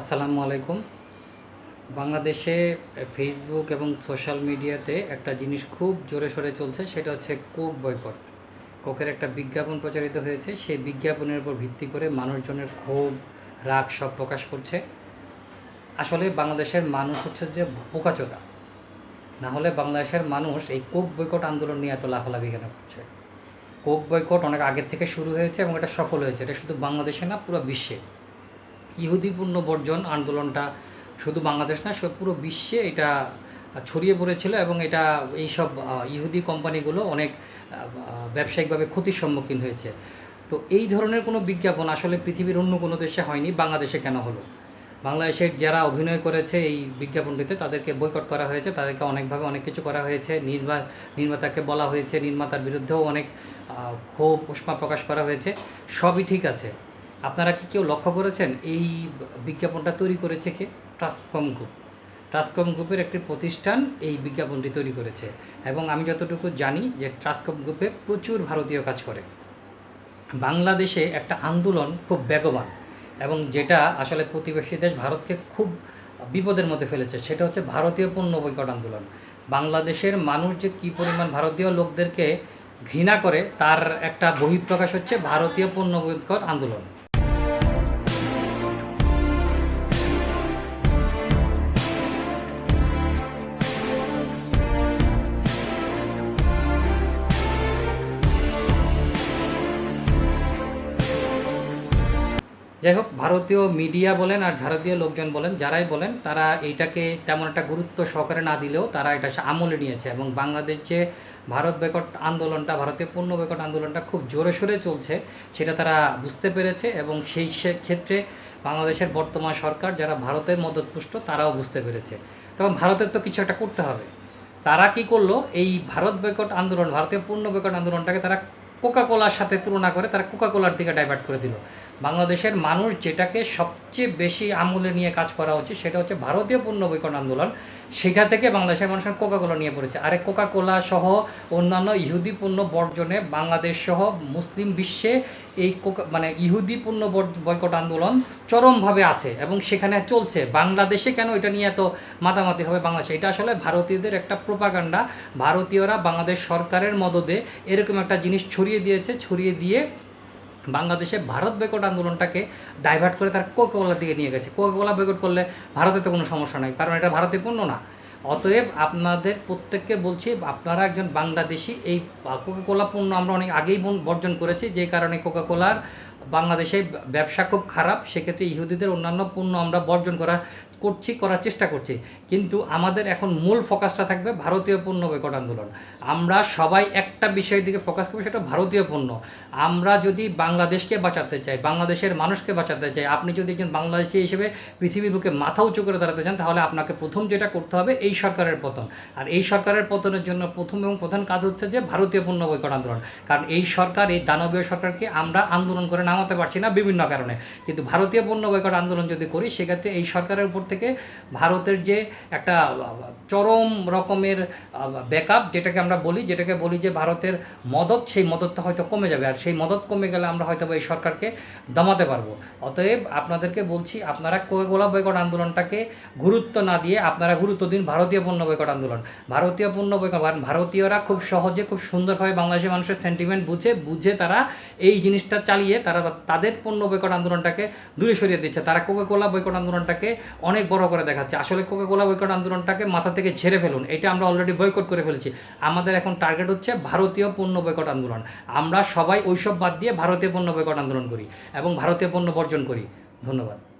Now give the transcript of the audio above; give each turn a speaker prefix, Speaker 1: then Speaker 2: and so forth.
Speaker 1: আসসালামু আলাইকুম। বাংলাদেশে ফেসবুক এবং সোশ্যাল মিডিয়াতে একটা জিনিস খুব জোরে সোরে চলছে, সেটা হচ্ছে কোক বয়কট কোকের একটা বিজ্ঞাপন প্রচারিত হয়েছে, সেই বিজ্ঞাপনের উপর ভিত্তি করে মানুষজনের ক্ষোভ, রাগ সব প্রকাশ করছে। আসলে বাংলাদেশের মানুষ হচ্ছে যে বোকাচোদা। না হলে বাংলাদেশের মানুষ এই কোক বয়কট আন্দোলন নিয়ে এত লাফালাফি কেন করছে? কোক বয়কট অনেক আগের থেকে শুরু হয়েছে এবং এটা সফল হয়েছে। এটা শুধু বাংলাদেশে না, পুরো বিশ্বে। ইহুদি পূর্ণ বর্জন আন্দোলনটা শুধু বাংলাদেশ না পুরো বিশ্বে এটা ছড়িয়ে পড়েছিল এবং এটা এইসব ইহুদি কোম্পানিগুলো অনেক ব্যবসায়িকভাবে ক্ষতির সম্মুখীন হয়েছে। তো এই ধরনের কোনো বিজ্ঞাপন আসলে পৃথিবীর অন্য কোনো দেশে হয়নি, বাংলাদেশে কেন হলো? বাংলাদেশের যারা অভিনয় করেছে এই বিজ্ঞাপনটিতে তাদেরকে বয়কট করা হয়েছে, তাদেরকে অনেকভাবে অনেক কিছু করা হয়েছে, নির্মা, নির্মাতাকে বলা হয়েছে, নির্মাতার বিরুদ্ধেও অনেক ক্ষোভ, উষ্মা প্রকাশ করা হয়েছে, সবই ঠিক আছে। আপনারা কি কেউ লক্ষ্য করেছেন এই বিজ্ঞাপনটা তৈরি করেছে কে? ট্রান্সফর্ম গ্রুপ ট্রান্সফর্ম গ্রুপের একটি প্রতিষ্ঠান এই বিজ্ঞাপনটি তৈরি করেছে। এবং আমি যতটুকু জানি যে ট্রান্সফর্ম গ্রুপে প্রচুর ভারতীয় কাজ করে। বাংলাদেশে একটা আন্দোলন খুব বেগবান এবং যেটা আসলে প্রতিবেশী দেশ ভারতকে খুব বিপদের মধ্যে ফেলেছে, সেটা হচ্ছে ভারতীয় পণ্য বৈকট আন্দোলন। বাংলাদেশের মানুষ যে কী পরিমাণ ভারতীয় লোকদেরকে ঘৃণা করে, তার একটা বহিঃপ্রকাশ হচ্ছে ভারতীয় পণ্য বৈকট আন্দোলন। যাই হোক ভারতীয় মিডিয়া বলেন আর ভারতীয় লোকজন বলেন, যারাই বলেন, তারা এইটাকে তেমন একটা গুরুত্ব সহকারে না দিলেও তারা এটা আমলে নিয়েছে এবং বাংলাদেশ ভারত বেকট আন্দোলনটা, ভারতীয় পণ্য বেকট আন্দোলনটা খুব জোরে সোরে চলছে, সেটা তারা বুঝতে পেরেছে এবং সেই ক্ষেত্রে বাংলাদেশের বর্তমান সরকার যারা ভারতের মদতপুষ্ট, তারাও বুঝতে পেরেছে। তখন ভারতের তো কিছু একটা করতে হবে। তারা কি করল? এই ভারত বৈকট আন্দোলন, ভারতীয় পূর্ণ বৈকট আন্দোলনটাকে তারা কোকা কোলার সাথে তুলনা করে তারা কোকা কোলার দিকে ডাইভার্ট করে দিল। বাংলাদেশের মানুষ যেটাকে সবচেয়ে বেশি আমলে নিয়ে কাজ করা উচিত সেটা হচ্ছে ভারতীয় বৈকট আন্দোলন। সেটা থেকে বাংলাদেশের মানুষের কোকা কোলা নিয়ে পড়েছে। আরে কোকা কোলা সহ অন্যান্য ইহুদি পণ্য বর্জনে বাংলাদেশ সহ মুসলিম বিশ্বে এই কোকা মানে ইহুদি পণ্য বয়কট আন্দোলন চরমভাবে আছে এবং সেখানে চলছে। বাংলাদেশে কেন এটা নিয়ে এত মাতামাতি হবে বাংলাদেশে? এটা আসলে ভারতীয়দের একটা প্রোপাগান্ডা ভারতীয়রা বাংলাদেশ সরকারের মদদে এরকম একটা জিনিস ছড়িয়ে দিয়েছে, ছড়িয়ে দিয়ে বাংলাদেশে ভারত বৈকট আন্দোলনটাকে ডাইভার্ট করে তার কোকাকোলার দিকে নিয়ে গেছে। কোকাকোলা বৈকট করলে ভারতে তো কোনো সমস্যা নাই, কারণ এটা ভারতে পণ্য না। অতএব আপনাদের প্রত্যেককে বলছি, আপনারা একজন বাংলাদেশি, এই কোকাকোলা পণ্য আমরা অনেক আগেই বর্জন করেছি, যে কারণে কোকাকোলার বাংলাদেশে ব্যবসা খুব খারাপ, সেক্ষেত্রে ইহুদিদের অন্যান্য পণ্য আমরা বর্জন করা, করছি, করার চেষ্টা করছি। কিন্তু আমাদের এখন মূল ফোকাসটা থাকবে ভারতীয় পণ্য বৈকট আন্দোলন। আমরা সবাই একটা বিষয়ের দিকে ফোকাস করব, সেটা ভারতীয় পণ্য। আমরা যদি বাংলাদেশকে বাঁচাতে চাই, বাংলাদেশের মানুষকে বাঁচাতে চাই, আপনি যদি একজন বাংলাদেশি হিসেবে পৃথিবীর বুকে মাথা উঁচু করে দাঁড়াতে চান, তাহলে আপনাকে প্রথম যেটা করতে হবে, এই সরকারের পতন। আর এই সরকারের পতনের জন্য প্রথম এবং প্রধান কাজ হচ্ছে যে ভারতীয় পণ্য বৈকট আন্দোলন। কারণ এই সরকার, এই দানবীয় সরকারকে আমরা আন্দোলন করে নামাতে পারছি না বিভিন্ন কারণে। কিন্তু ভারতীয় পণ্য বয়কট আন্দোলন যদি করি, সেক্ষেত্রে এই সরকারের উপর থেকে ভারতের যে একটা চরম রকমের ব্যাকআপ যেটাকে আমরা বলি, যেটাকে বলি যে ভারতের মদত, সেই মদতটা হয়তো কমে যাবে। আর সেই মদত কমে গেলে আমরা হয়তো এই সরকারকে দমাতে পারব। অতএব আপনাদেরকে বলছি, আপনারা কোয়েগোলা বয়কট আন্দোলনটাকে গুরুত্ব না দিয়ে আপনারা গুরুত্ব দিন ভারতীয় পণ্য বয়কট আন্দোলন। ভারতীয় পণ্য কারণ ভারতীয়রা খুব সহজে, খুব সুন্দরভাবে বাংলাদেশের মানুষের সেন্টিমেন্ট বুঝে বুঝে তারা এই জিনিসটা চালিয়ে তারা তাদের পণ্য বৈকট আন্দোলনটাকে দূরে সরিয়ে দিচ্ছে। তারা কোকাকোলা বৈকট আন্দোলনটাকে অনেক বড় করে দেখাচ্ছে। আসলে কোকাকোলা বৈকট আন্দোলনটাকে মাথা থেকে ঝেড়ে ফেলুন। এটা আমরা অলরেডি বয়কট করে ফেলেছি। আমাদের এখন টার্গেট হচ্ছে ভারতীয় পণ্য বৈকট আন্দোলন। আমরা সবাই ওইসব বাদ দিয়ে ভারতীয় পণ্য বৈকট আন্দোলন করি এবং ভারতীয় পণ্য বর্জন করি। ধন্যবাদ।